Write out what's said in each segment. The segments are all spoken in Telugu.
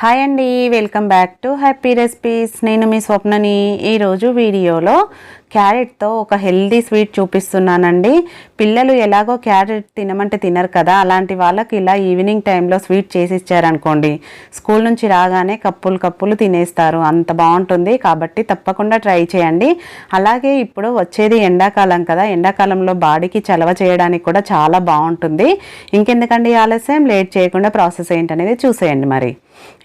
హాయ్ అండి welcome back to happy recipes నేను మీ స్వప్నని ఈరోజు వీడియోలో క్యారెట్తో ఒక హెల్దీ స్వీట్ చూపిస్తున్నానండి. పిల్లలు ఎలాగో క్యారెట్ తినమంటే తినరు కదా. అలాంటి వాళ్ళకి ఇలా ఈవినింగ్ టైంలో స్వీట్ చేసి ఇచ్చారనుకోండి స్కూల్ నుంచి రాగానే కప్పులు కప్పులు తినేస్తారు. అంత బాగుంటుంది. కాబట్టి తప్పకుండా ట్రై చేయండి. అలాగే ఇప్పుడు వచ్చేది ఎండాకాలం కదా. ఎండాకాలంలో బాడీకి చలవ చేయడానికి కూడా చాలా బాగుంటుంది. ఇంకెందుకండి ఆలస్యం? లేట్ చేయకుండా ప్రాసెస్ ఏంటనేది చూసేయండి మరి.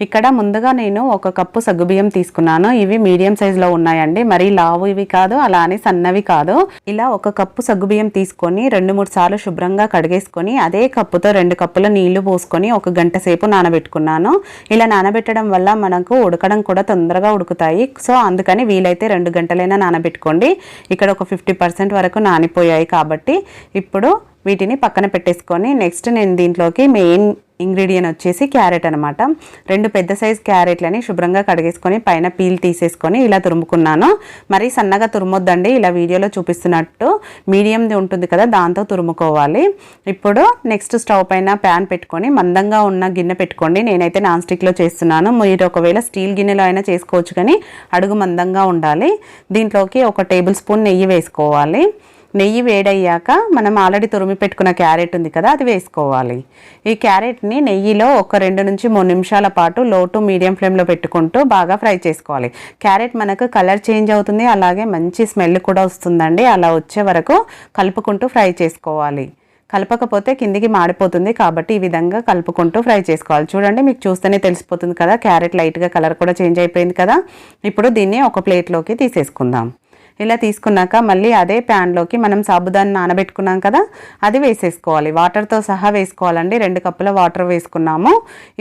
ఇక్కడ ముందుగా నేను ఒక కప్పు సగ్గుబియ్యం తీసుకున్నాను. ఇవి మీడియం సైజులో ఉన్నాయండి. మరీ లావు ఇవి కాదు అలా అని సన్నవి కాదు. ఇలా ఒక కప్పు సగ్గుబియ్యం తీసుకొని రెండు మూడు సార్లు శుభ్రంగా కడిగేసుకొని అదే కప్పుతో రెండు కప్పుల నీళ్ళు పోసుకొని ఒక గంట సేపు నానబెట్టుకున్నాను. ఇలా నానబెట్టడం వల్ల మనకు ఉడకడం కూడా తొందరగా ఉడుకుతాయి. సో అందుకని వీలైతే రెండు గంటలైనా నానబెట్టుకోండి. ఇక్కడ ఒక ఫిఫ్టీ పర్సెంట్ వరకు నానిపోయాయి కాబట్టి ఇప్పుడు వీటిని పక్కన పెట్టేసుకొని నెక్స్ట్ నేను దీంట్లోకి మెయిన్ ఇంగ్రీడియంట్ వచ్చేసి క్యారెట్ అనమాట రెండు పెద్ద సైజ్ క్యారెట్లని శుభ్రంగా కడిగేసుకొని పైన పీల్ తీసేసుకొని ఇలా తురుముకున్నాను. మరి సన్నగా తురుమొద్దండి ఇలా వీడియోలో చూపిస్తున్నట్టు మీడియంది ఉంటుంది కదా దాంతో తురుముకోవాలి. ఇప్పుడు నెక్స్ట్ స్టవ్ పైన ప్యాన్ పెట్టుకొని మందంగా ఉన్న గిన్నె పెట్టుకోండి. నేనైతే నాన్ స్టిక్లో చేస్తున్నాను. మీరు ఒకవేళ స్టీల్ గిన్నెలో అయినా చేసుకోవచ్చు కానీ అడుగు మందంగా ఉండాలి. దీంట్లోకి ఒక టేబుల్ స్పూన్ నెయ్యి వేసుకోవాలి. నెయ్యి వేడయ్యాక మనం ఆల్రెడీ తురిమి పెట్టుకున్న క్యారెట్ ఉంది కదా అది వేసుకోవాలి. ఈ క్యారెట్ని నెయ్యిలో ఒక రెండు నుంచి మూడు నిమిషాల పాటు లో టు మీడియం ఫ్లేమ్లో పెట్టుకుంటూ బాగా ఫ్రై చేసుకోవాలి. క్యారెట్ మనకు కలర్ చేంజ్ అవుతుంది అలాగే మంచి స్మెల్ కూడా వస్తుందండి. అలా వచ్చే వరకు కలుపుకుంటూ ఫ్రై చేసుకోవాలి. కలపకపోతే కిందికి మాడిపోతుంది కాబట్టి ఈ విధంగా కలుపుకుంటూ ఫ్రై చేసుకోవాలి. చూడండి మీకు చూస్తేనే తెలిసిపోతుంది కదా క్యారెట్ లైట్గా కలర్ కూడా చేంజ్ అయిపోయింది కదా. ఇప్పుడు దీన్ని ఒక ప్లేట్లోకి తీసేసుకుందాం. ఇలా తీసుకున్నాక మళ్ళీ అదే ప్యాన్లోకి మనం సాబుదాన్ని నానబెట్టుకున్నాం కదా అది వేసేసుకోవాలి. వాటర్తో సహా వేసుకోవాలండి. రెండు కప్పుల వాటర్ వేసుకున్నాము.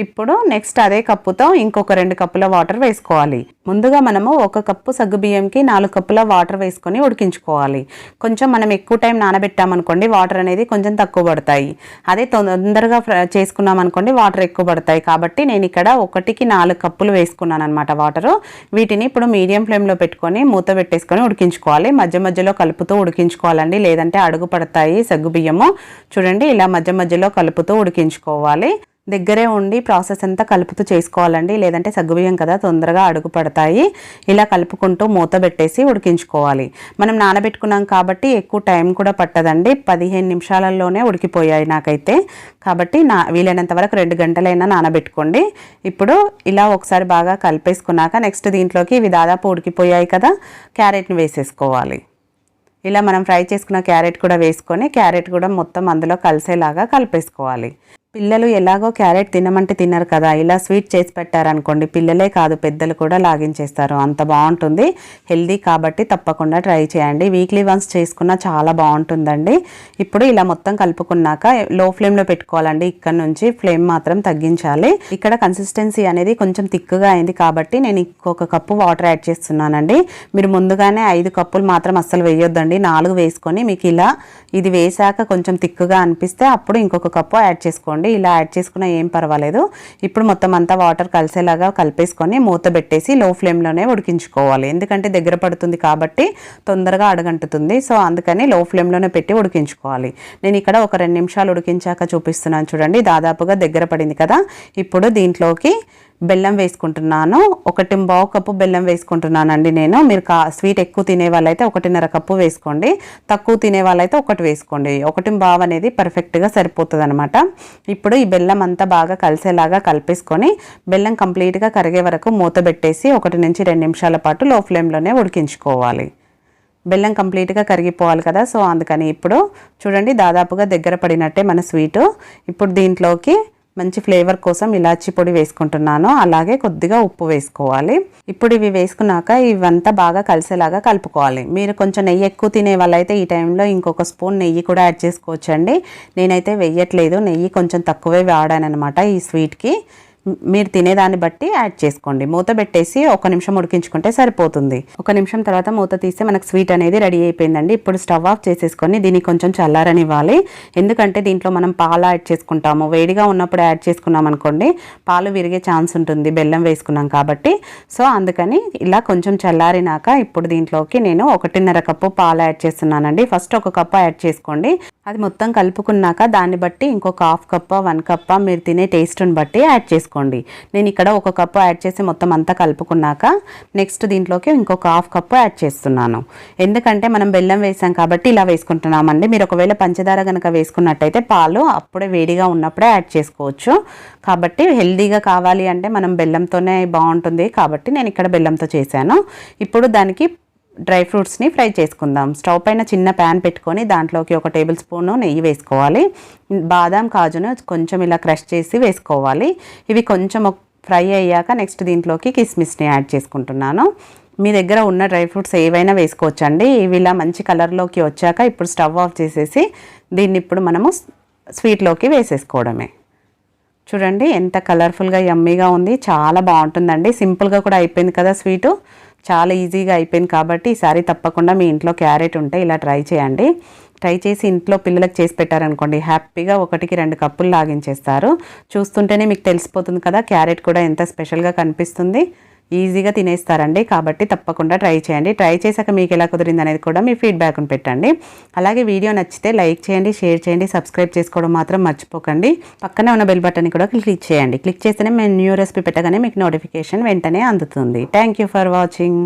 ఇప్పుడు నెక్స్ట్ అదే కప్పుతో ఇంకొక రెండు కప్పుల వాటర్ వేసుకోవాలి. ముందుగా మనము ఒక కప్పు సగ్గు బియ్యంకి నాలుగు కప్పుల వాటర్ వేసుకొని ఉడికించుకోవాలి. కొంచెం మనం ఎక్కువ టైం నానబెట్టామనుకోండి వాటర్ అనేది కొంచెం తక్కువ పడతాయి. అదే తొందరగా చేసుకున్నాం అనుకోండి వాటర్ ఎక్కువ పడతాయి. కాబట్టి నేను ఇక్కడ ఒకటికి నాలుగు కప్పులు వేసుకున్నాను అనమాట వాటరు. వీటిని ఇప్పుడు మీడియం ఫ్లేమ్లో పెట్టుకొని మూత పెట్టేసుకొని ఉడికి ఉడికించుకోవాలి. మధ్య మధ్యలో కలుపుతూ ఉడికించుకోవాలండి. లేదంటే అడుగు పడతాయి సగ్గు బియ్యము. చూడండి ఇలా మధ్య మధ్యలో కలుపుతూ ఉడికించుకోవాలి. దగ్గరే ఉండి ప్రాసెస్ అంతా కలుపుతూ చేసుకోవాలండి. లేదంటే సగ్గుబియ్యం కదా తొందరగా అడుగు పడతాయి. ఇలా కలుపుకుంటూ మూత పెట్టేసి ఉడికించుకోవాలి. మనం నానబెట్టుకున్నాం కాబట్టి ఎక్కువ టైం కూడా పట్టదండి. పదిహేను నిమిషాలలోనే ఉడికిపోయాయి నాకైతే. కాబట్టి నా వీలైనంత వరకు రెండు గంటలైనా నానబెట్టుకోండి. ఇప్పుడు ఇలా ఒకసారి బాగా కలిపేసుకున్నాక నెక్స్ట్ దీంట్లోకి ఇవి దాదాపు ఉడికిపోయాయి కదా క్యారెట్ని వేసేసుకోవాలి. ఇలా మనం ఫ్రై చేసుకున్న క్యారెట్ కూడా వేసుకొని క్యారెట్ కూడా మొత్తం అందులో కలిసేలాగా కలిపేసుకోవాలి. పిల్లలు ఎలాగో క్యారెట్ తినమంటే తినరు కదా ఇలా స్వీట్ చేసి పెట్టారనుకోండి పిల్లలే కాదు పెద్దలు కూడా లాగించేస్తారు. అంత బాగుంటుంది హెల్దీ కాబట్టి తప్పకుండా ట్రై చేయండి. వీక్లీ వన్స్ చేసుకున్న చాలా బాగుంటుందండి. ఇప్పుడు ఇలా మొత్తం కలుపుకున్నాక లో ఫ్లేమ్లో పెట్టుకోవాలండి. ఇక్కడ నుంచి ఫ్లేమ్ మాత్రం తగ్గించాలి. ఇక్కడ కన్సిస్టెన్సీ అనేది కొంచెం థిక్గా అయింది కాబట్టి నేను ఇంకొక కప్పు వాటర్ యాడ్ చేస్తున్నానండి. మీరు ముందుగానే ఐదు కప్పులు మాత్రం అస్సలు వేయొద్దండి. నాలుగు వేసుకొని మీకు ఇలా ఇది వేసాక కొంచెం తిక్కుగా అనిపిస్తే అప్పుడు ఇంకొక కప్పు యాడ్ చేసుకోండి. ఇలా యాడ్ చేసుకున్నా ఏం పర్వాలేదు. ఇప్పుడు మొత్తం అంతా వాటర్ కలిసేలాగా కలిపేసుకొని మూత పెట్టేసి లో ఫ్లేమ్లోనే ఉడికించుకోవాలి. ఎందుకంటే దగ్గర పడుతుంది కాబట్టి తొందరగా అడగంటుతుంది. సో అందుకని లో ఫ్లేమ్లోనే పెట్టి ఉడికించుకోవాలి. నేను ఇక్కడ ఒక రెండు నిమిషాలు ఉడికించాక చూపిస్తున్నాను చూడండి. దాదాపుగా దగ్గర పడింది కదా. ఇప్పుడు దీంట్లోకి బెల్లం వేసుకుంటున్నాను. ఒకటి బావు కప్పు బెల్లం వేసుకుంటున్నానండి నేను. మీరు కా స్వీట్ ఎక్కువ తినే వాళ్ళైతే ఒకటిన్నర కప్పు వేసుకోండి. తక్కువ తినే వాళ్ళైతే ఒకటి వేసుకోండి. ఒకటి బావు అనేది పర్ఫెక్ట్గా సరిపోతుంది అనమాట ఇప్పుడు ఈ బెల్లం అంతా బాగా కలిసేలాగా కలిపేసుకొని బెల్లం కంప్లీట్గా కరిగే వరకు మూత పెట్టేసి ఒకటి నుంచి రెండు నిమిషాల పాటు లో ఫ్లేమ్లోనే ఉడికించుకోవాలి. బెల్లం కంప్లీట్గా కరిగిపోవాలి కదా సో అందుకని ఇప్పుడు చూడండి దాదాపుగా దగ్గర పడినట్టే మన స్వీటు. ఇప్పుడు దీంట్లోకి మంచి ఫ్లేవర్ కోసం ఇలాచి పొడి వేసుకుంటున్నాను. అలాగే కొద్దిగా ఉప్పు వేసుకోవాలి. ఇప్పుడు ఇవి వేసుకున్నాక ఇవంతా బాగా కలిసేలాగా కలుపుకోవాలి. మీరు కొంచెం నెయ్యి ఎక్కువ తినే వాళ్ళైతే ఈ టైంలో ఇంకొక స్పూన్ నెయ్యి కూడా యాడ్ చేసుకోవచ్చండి. నేనైతే వెయ్యట్లేదు నెయ్యి కొంచెం తక్కువే వాడాను అనమాట ఈ స్వీట్కి. మీరు తినేదాన్ని బట్టి యాడ్ చేసుకోండి. మూత పెట్టేసి ఒక నిమిషం ఉడికించుకుంటే సరిపోతుంది. ఒక నిమిషం తర్వాత మూత తీస్తే మనకు స్వీట్ అనేది రెడీ అయిపోయిందండి. ఇప్పుడు స్టవ్ ఆఫ్ చేసేసుకొని దీన్ని కొంచెం చల్లారనివ్వాలి. ఎందుకంటే దీంట్లో మనం పాలు యాడ్ చేసుకుంటాము. వేడిగా ఉన్నప్పుడు యాడ్ చేసుకున్నాం అనుకోండి పాలు విరిగే ఛాన్స్ ఉంటుంది. బెల్లం వేసుకున్నాం కాబట్టి. సో అందుకని ఇలా కొంచెం చల్లారినాక ఇప్పుడు దీంట్లోకి నేను ఒకటిన్నర కప్పు పాలు యాడ్ చేస్తున్నానండి. ఫస్ట్ ఒక కప్పు యాడ్ చేసుకోండి. అది మొత్తం కలుపుకున్నాక దాన్ని బట్టి ఇంకొక హాఫ్ కప్ప వన్ కప్ప మీరు తినే టేస్ట్ని బట్టి యాడ్ చేసుకోండి. నేను ఇక్కడ ఒక కప్పు యాడ్ చేసి మొత్తం అంతా కలుపుకున్నాక నెక్స్ట్ దీంట్లోకి ఇంకొక హాఫ్ కప్పు యాడ్ చేస్తున్నాను. ఎందుకంటే మనం బెల్లం వేసాం కాబట్టి ఇలా వేసుకుంటున్నామండి. మీరు ఒకవేళ పంచదార కనుక వేసుకున్నట్టయితే పాలు అప్పుడే వేడిగా ఉన్నప్పుడే యాడ్ చేసుకోవచ్చు. కాబట్టి హెల్దీగా కావాలి అంటే మనం బెల్లంతోనే బాగుంటుంది కాబట్టి నేను ఇక్కడ బెల్లంతో చేశాను. ఇప్పుడు దానికి డ్రై ఫ్రూట్స్ని ఫ్రై చేసుకుందాం. స్టవ్ పైన చిన్న ప్యాన్ పెట్టుకొని దాంట్లోకి ఒక టేబుల్ స్పూను నెయ్యి వేసుకోవాలి. బాదాం కాజును కొంచెం ఇలా క్రష్ చేసి వేసుకోవాలి. ఇవి కొంచెం ఫ్రై అయ్యాక నెక్స్ట్ దీంట్లోకి కిస్మిస్ని యాడ్ చేసుకుంటున్నాను. మీ దగ్గర ఉన్న డ్రై ఫ్రూట్స్ ఏవైనా వేసుకోవచ్చండి. ఇవి ఇలా మంచి కలర్లోకి వచ్చాక ఇప్పుడు స్టవ్ ఆఫ్ చేసేసి దీన్ని ఇప్పుడు మనము స్వీట్లోకి వేసేసుకోవడమే. చూడండి ఎంత కలర్ఫుల్గా యమ్మీగా ఉంది. చాలా బాగుంటుందండి. సింపుల్గా కూడా అయిపోయింది కదా స్వీటు. చాలా ఈజీగా అయిపోయింది కాబట్టి ఈసారి తప్పకుండా మీ ఇంట్లో క్యారెట్ ఉంటే ఇలా ట్రై చేయండి. ట్రై చేసి ఇంట్లో పిల్లలకు చేసి పెట్టారనుకోండి హ్యాపీగా ఒకటికి రెండు కప్పులు లాగించేస్తారు. చూస్తుంటేనే మీకు తెలిసిపోతుంది కదా క్యారెట్ కూడా ఎంత స్పెషల్గా కనిపిస్తుంది. ఈజీగా తినేస్తారండి. కాబట్టి తప్పకుండా ట్రై చేయండి. ట్రై చేశాక మీకు ఎలా కుదిరింది అనేది కూడా మీ ఫీడ్బ్యాక్ని పెట్టండి. అలాగే వీడియో నచ్చితే లైక్ చేయండి షేర్ చేయండి సబ్స్క్రైబ్ చేసుకోవడం మాత్రం మర్చిపోకండి. పక్కనే ఉన్న బెల్ బటన్ కూడా క్లిక్ చేయండి. క్లిక్ చేస్తేనే మేము న్యూ రెసిపీ పెట్టగానే మీకు నోటిఫికేషన్ వెంటనే అందుతుంది. Thank you for watching.